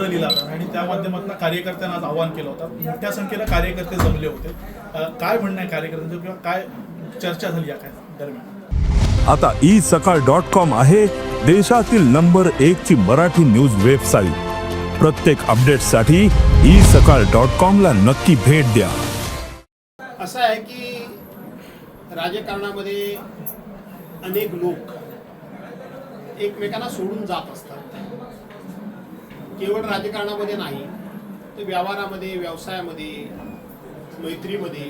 पत्र लिहिलं होतं आणि त्या माध्यमातून कार्यकर्त्यांना आज आवाहन केलं होतं. मोठ्या संख्येनं कार्यकर्ते जमले होते. काय म्हणणं आहे कार्यकर्त्यांचं किंवा काय चर्चा झाली या काय दरम्यान? आता ई सकाळ डॉट कॉम आहे देशातील नंबर एक ची मराठी न्यूज वेबसाईट. प्रत्येक अपडेटसाठी ई सकाळ डॉट कॉम ला नक्की भेट द्या. असं आहे की राजकारणामध्ये अनेक लोक एकमेकांना सोडून जात असतात. केवळ राजकारणामध्ये नाही तर व्यवहारामध्ये व्यवसायामध्ये मैत्रीमध्ये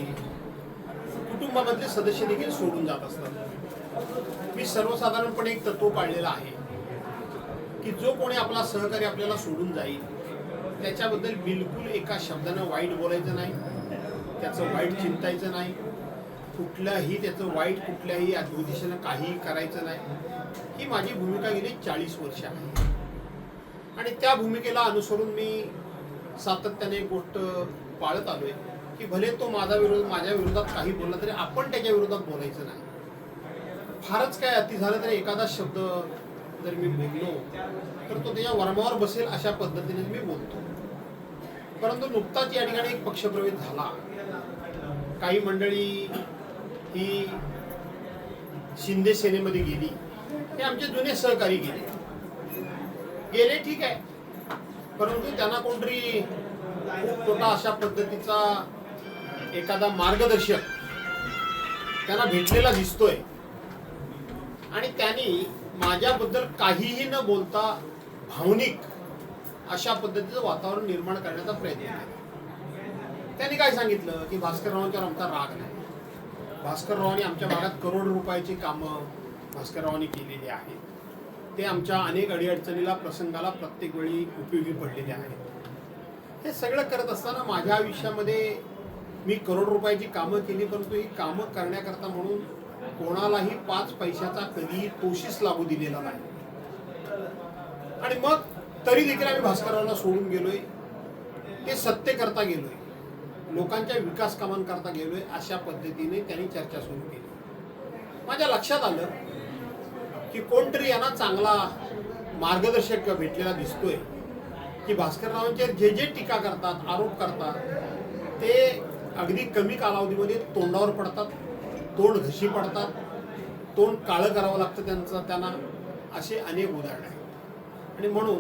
कुटुंबामधले सदस्य देखील सोडून जात असतात. मी सर्वसाधारणपणे एक तत्व पाळलेलं आहे की जो कोणी आपला सहकारी आपल्याला सोडून जाईल त्याच्याबद्दल बिलकुल एका शब्दानं वाईट बोलायचं नाही त्याचं वाईट चिंतायचं नाही कुठल्याही त्याचं वाईट कुठल्याही दिशेनं काही करायचं नाही. ही माझी भूमिका गेली चाळीस वर्ष आहे. आणि त्या भूमिकेला अनुसरून मी सातत्याने एक गोष्ट पाळत आलोय की भले तो माझा विरोध माझ्या विरोधात काही बोलला तरी आपण त्याच्या विरोधात बोलायचं नाही. फारच काय अति झालं तरी एखादा शब्द जर मी बोललो तर तो त्याच्या वर्मावर बसेल अशा पद्धतीने मी बोलतो. परंतु नुकताच या ठिकाणी एक पक्षप्रवेश झाला. काही मंडळी ही शिंदे सेनेमध्ये गेली हे आमचे जुने सहकारी गेले. गेले ठीक आहे. परंतु त्यांना कोणतरी खूप अशा पद्धतीचा एखादा मार्गदर्शक त्यांना भेटलेला दिसतोय. आणि त्यांनी माझ्याबद्दल काहीही न बोलता भावनिक अशा पद्धतीचं वातावरण निर्माण करण्याचा प्रयत्न केला. त्यांनी काय सांगितलं? की भास्कररावांच्यावर आमचा राग नाही. भास्कररावांनी आमच्या भागात करोड रुपयाची कामं भास्कररावांनी केलेली आहेत. ते आमच्या अनेक अडीअडचणीला प्रसंगाला प्रत्येक वेळी उपयोगी पडलेले आहेत. हे सगळं करत असताना माझ्या आयुष्यामध्ये मी करोड रुपयाची कामं केली परंतु ही कामं करण्याकरता म्हणून कोणालाही पाच पैशाचा कधीही तोशीस लागू दिलेला नाही. आणि मग तरी देखील आम्ही भास्कररावांना सोडून गेलोय. ते सत्य करता गेलोय. लोकांच्या विकास कामांकरता गेलोय अशा पद्धतीने त्यांनी चर्चा सुरू केली. माझ्या लक्षात आलं की कोणतरी यांना चांगला मार्गदर्शक भेटलेला दिसतोय. की भास्कररावांचे जे जे टीका करतात आरोप करतात ते अगदी कमी कालावधीमध्ये तोंडावर पडतात तोंड घशी पडतात तोंड काळं करावं लागतं त्यांचं त्यांना असे अनेक उदाहरण आहेत. आणि म्हणून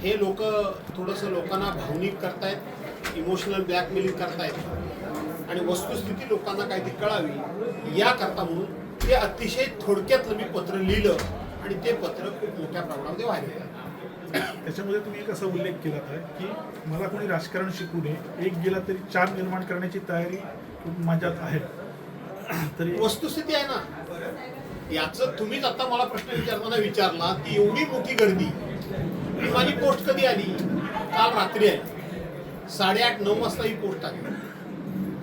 हे लोक थोडंसं लोकांना भावनिक करतायत इमोशनल ब्लॅकमेलिंग करतायत. आणि वस्तुस्थिती लोकांना काहीतरी कळावी याकरता म्हणून ते अतिशय थोडक्यातलं मी पत्र लिहिलं आणि ते पत्र खूप मोठ्या प्रमाणामध्ये लागलं. त्याच्यामध्ये तुम्ही एक असा उल्लेख केला आहे की मला कोणी राजकारण शिकू नये एक गेला तरी चार निर्माण करण्याची तयारी माझ्यात आहे. तरी वस्तुस्थिती आहे ना? याचं तुम्हीच आता मला प्रश्न विचारताना विचारला की एवढी मोठी गर्दी. ही माझी पोस्ट कधी आली? काल रात्री आली. साडेआठ नऊ वाजता ही पोस्ट आली.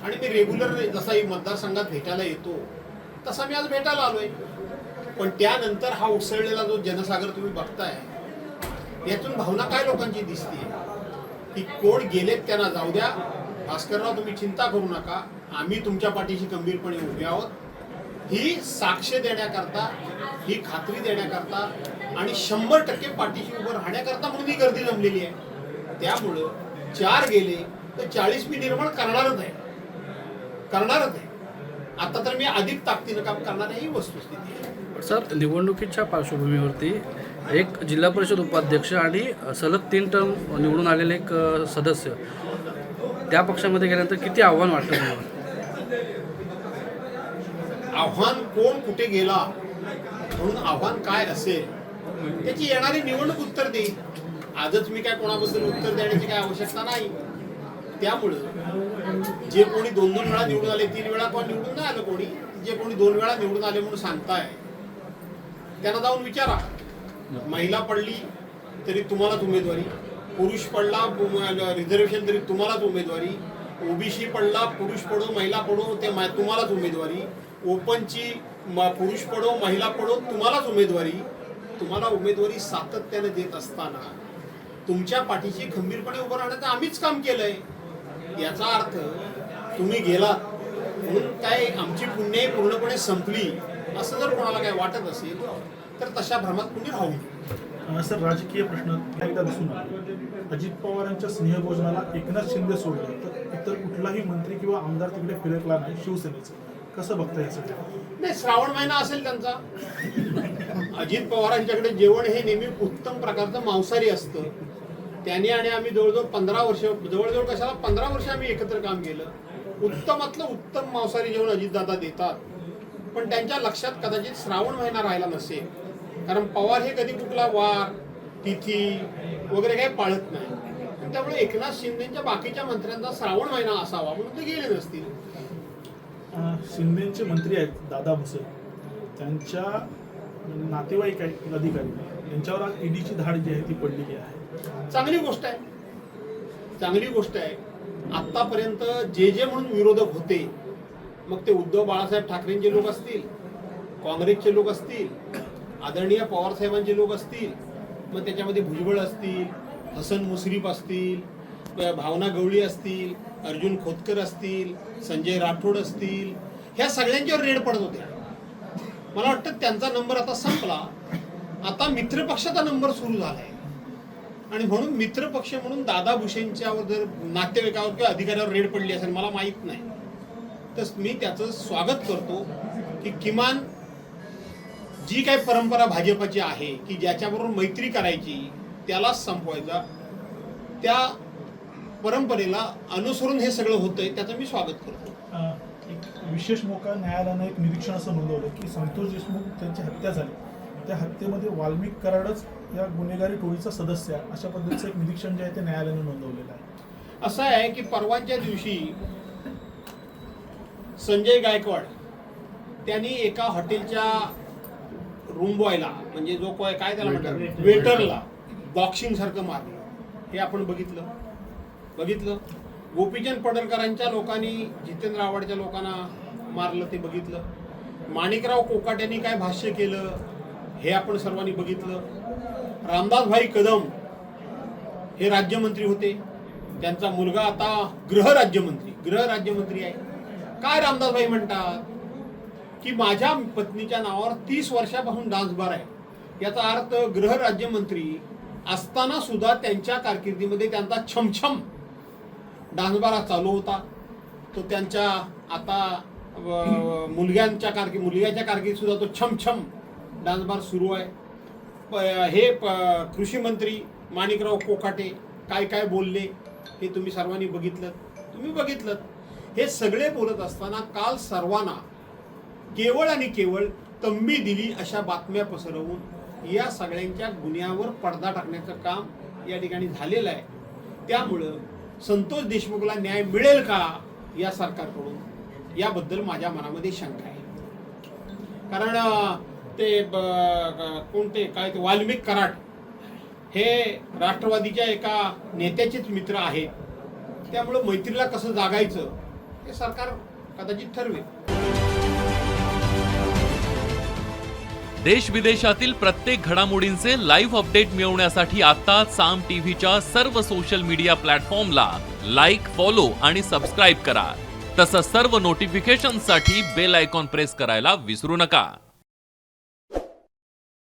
आणि मी रेग्युलर जसा ही मतदारसंघात भेटायला येतो तसा मी आज भेटायला आलोय. पण त्यानंतर हा उसळलेला जो जनसागर तुम्ही बघताय यातून भावना काय लोकांची दिसते की कोण गेलेत त्यांना जाऊ द्या. भास्करराव तुम्ही चिंता करू नका. आम्ही तुमच्या पाठीशी गंभीरपणे उभे आहोत. ही साक्ष देण्याकरता ही खात्री देण्याकरता आणि शंभर टक्के पाठीशी उभं राहण्याकरता म्हणून ही गर्दी जमलेली आहे. त्यामुळं चार गेले तर चाळीस मी निर्माण करणारच आहे. करणारच आहे. आता तर मी अधिक ताकदीनं काम करणार ही वस्तुस्थिती. आहे सर निवडणुकीच्या पार्श्वभूमीवरती एक जिल्हा परिषद उपाध्यक्ष आणि सलग तीन टर्म निवडून आलेले एक सदस्य. त्या पक्षामध्ये गेल्यानंतर किती आव्हान वाटतं तुम्हाला? आव्हान कोण कुठे गेला? म्हणून आव्हान काय असेल? त्याची येणारी निवडणूक उत्तर देईल. आजच मी काय कोणाबद्दल उत्तर देण्याची काय आवश्यकता नाही. त्यामुळं जे कोणी दोन दोन वेळा निवडून आले तीन वेळा पण निवडून नाही आलं कोणी? जे कोणी दोन वेळा निवडून आले म्हणून सांगताय. त्यांना जाऊन विचारा. महिला पडली तरी तुम्हालाच उमेदवारी. पुरुष पडला रिझर्वेशन तरी तुम्हालाच उमेदवारी. ओबीसी पडला पुरुष पडो महिला पडो ते तुम्हालाच उमेदवारी. ओपनची पुरुष पडो महिला पडो तुम्हालाच उमेदवारी. तुम्हाला उमेदवारी सातत्याने देत असताना तुमच्या पाठीशी खंबीरपणे उभं राहण्याचं आम्हीच काम केलंय. याचा अर्थ तुम्ही गेलात म्हणून काय आमची पुण्याही पूर्णपणे संपली असं जर कोणाला काय वाटत असेल तर तशा भ्रमात कुणी राहू नये. सर राजकीय प्रश्न एकदा दिसून आले. अजित पवारांच्या स्नेहभोजनाला एकनाथ शिंदे सोडलं तर इतर कुठलाही मंत्री किंवा आमदार तिकडे फिरकला नाही शिवसेनेचं. कसं बघता सगळं नाही श्रावण महिना असेल त्यांचा. अजित पवारांच्याकडे जेवण हे नेहमी उत्तम प्रकारचं मांसाहारी असतं. त्यांनी आणि आम्ही जवळजवळ पंधरा वर्ष जवळजवळ कशाला पंधरा वर्ष आम्ही एकत्र काम केलं. उत्तमातलं उत्तम मांसाहारी जेवण अजितदादा देतात. पण त्यांच्या लक्षात कदाचित श्रावण महिना राहिला नसेल. कारण पवार हे कधी कुठला वार तिथी वगैरे काही पाळत नाही. त्यामुळे एकनाथ शिंदेच्या बाकीच्या मंत्र्यांचा श्रावण महिना असावा म्हणून ते गेले नसतील. शिंदेचे मंत्री आहेत दादा भुसे. त्यांच्या नातेवाईक आहेत अधिकारी. यांच्यावर आज ईडीची धाड जी आहे ती पडलेली आहे. चांगली गोष्ट आहे. चांगली गोष्ट आहे. आतापर्यंत जे जे म्हणून विरोधक होते मग ते उद्धव बाळासाहेब ठाकरेंचे लोक असतील काँग्रेसचे लोक असतील आदरणीय पवार साहेबांचे लोक असतील मग त्याच्यामध्ये भुजबळ असतील हसन मुश्रीफ असतील भावना गवळी असतील अर्जुन खोतकर असतील संजय राठोड असतील ह्या सगळ्यांच्यावर रेड पडत होत्या मला वाटतं त्यांचा नंबर आता संपला. आता मित्रपक्षाचा नंबर सुरू झालाय. आणि म्हणून मित्रपक्ष म्हणून दादा भुसेंच्यावर जर नातेवाईकावर किंवा अधिकाऱ्यावर रेड पडली असेल मला माहीत नाही. तर मी त्याचं स्वागत करतो की किमान जी काही परंपरा भाजपची आहे की ज्याच्याबरोबर मैत्री करायची त्यालाच संपवायचा. त्या परंपरेला अनुसरून हे सगळं होतंय त्याचं मी स्वागत करतो. एक विशेष मोका न्यायालयानं एक निरीक्षण असं नोंदवलं की संतोष देशमुख त्यांची हत्या झाली. त्या हत्येमध्ये वाल्मिक कराडच या गुन्हेगारी टोळीचा सदस्य आहे. अशा पद्धतीचं एक निरीक्षण जे आहे ते न्यायालयानं नोंदवलेलं आहे. असं आहे की परवाच्या दिवशी संजय गायकवाड त्यांनी एका हॉटेलच्या रूम बॉयला म्हणजे जो कोय काय त्याला म्हणतात? वेटरला. बॉक्सिंग सारखं मारलं. हे आपण बघितलं. बघितलं? गोपीचंद पडळकरांच्या लोकांनी जितेंद्र आव्हाडच्या लोकांना मारलं ते बघितलं. माणिकराव कोकाट यांनी काय भाष्य केलं? हे आपण सर्वांनी बघितलं. रामदासभाई कदम हे राज्यमंत्री होते. त्यांचा मुलगा आता गृहराज्यमंत्री गृहराज्यमंत्री आहे. काय रामदासभाई म्हणतात? की माझ्या पत्नीच्या नावावर तीस वर्षापासून डान्स बार आहे. याचा अर्थ गृहराज्यमंत्री असताना सुद्धा त्यांच्या कारकिर्दीमध्ये त्यांचा छमछम डान्सबारा चालू होता. तो त्यांच्या आता मुलग्यांच्या कारकी मुलग्याच्या कारकिर्दीत सुद्धा तो छमछम डान्स बार सुरू आहे. प- हे प- कृषी मंत्री माणिकराव कोकाटे काय काय बोलले हे तुम्ही सर्वांनी बघितलं. तुम्ही बघितलं. हे सगळे बोलत असताना काल सर्वांना केवळ आणि केवळ तंबी दिली अशा बातम्या पसरवून या सगळ्यांच्या गुन्ह्यावर पडदा टाकण्याचं काम या ठिकाणी झालेलं आहे. त्यामुळं संतोष देशमुखला न्याय मिळेल का या सरकारकडून? याबद्दल माझ्या मनामध्ये शंका आहे. कारण ते ब- कोणते काय ते वाल्मिक कराड हे राष्ट्रवादीच्या एका नेत्याचेच मित्र आहेत. त्यामुळं मैत्रीला कसं जागायचं हे सरकार कदाचित ठरवेल. देश विदेशातील प्रत्येक घडामोडींचे लाईव्ह अपडेट मिळवण्यासाठी आता साम टीव्हीच्या सर्व सोशल मीडिया प्लॅटफॉर्मला लाईक फॉलो आणि सबस्क्राईब करा. तसंच सर्व नोटिफिकेशनसाठी बेल आयकॉन प्रेस करायला विसरू नका.